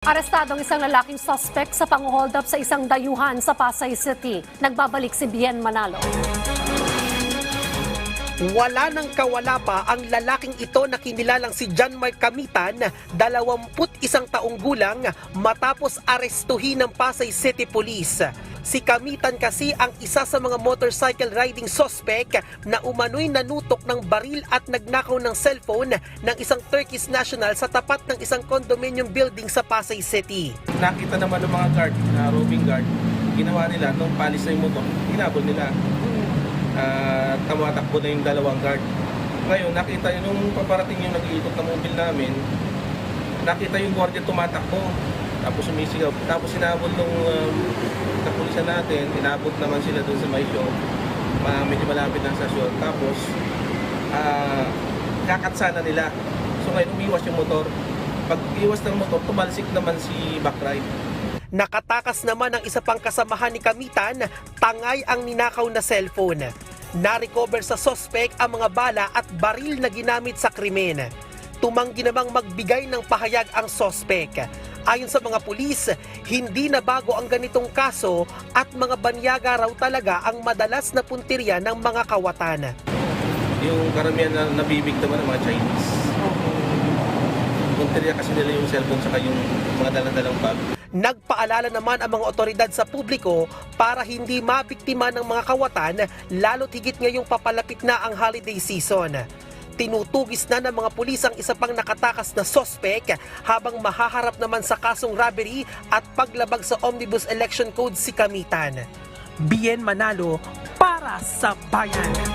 Arestadong isang lalaking suspect sa pang-hold up sa isang dayuhan sa Pasay City. Nagbabalik si Bien Manalo. Wala nang kawala pa ang lalaking ito na kinilalang si John Mark Kamitan, 21 taong gulang, matapos arestuhin ng Pasay City Police. Si Kamitan kasi ang isa sa mga motorcycle riding suspect na umano'y nanutok ng baril at nagnakaw ng cellphone ng isang Turkish national sa tapat ng isang condominium building sa Pasay City. nakita naman ng mga guard, na roving guard, ginawa nila nung palis na yung motor, hinabol nila. At tumatakbo na yung dalawang guard. Ngayon, nakita yun, nung paparating yung nag-iikot na mobile namin, nakita yung guardia tumatakbo. Tapos sumisigaw. Tapos sinabol nung um, kapulisan natin, inabot naman sila dun sa may show. Ma medyo malapit ng stasyon. Tapos, ah kakatsana nila. So ngayon, umiwas yung motor. Pag iwas ng motor, tumalsik naman si backride. Nakatakas naman ang isa pang kasamahan ni Kamitan, tangay ang ninakaw na cellphone. Na-recover sa sospek ang mga bala at baril na ginamit sa krimen. Tumanggi namang magbigay ng pahayag ang sospek. Ayon sa mga pulis, hindi na bago ang ganitong kaso at mga banyaga raw talaga ang madalas na puntirya ng mga kawatan. Yung karamihan na nabibigtama ng mga Chinese. Punteriya kasi nila yung cellphone saka yung mga dalang-dalang bag. Nagpaalala naman ang mga otoridad sa publiko para hindi mabiktima ng mga kawatan lalo't higit ngayong papalapit na ang holiday season. Tinutugis na ng mga pulis ang isa pang nakatakas na sospek habang mahaharap naman sa kasong robbery at paglabag sa Omnibus Election Code si Kamitan. Bien Manalo para sa bayan.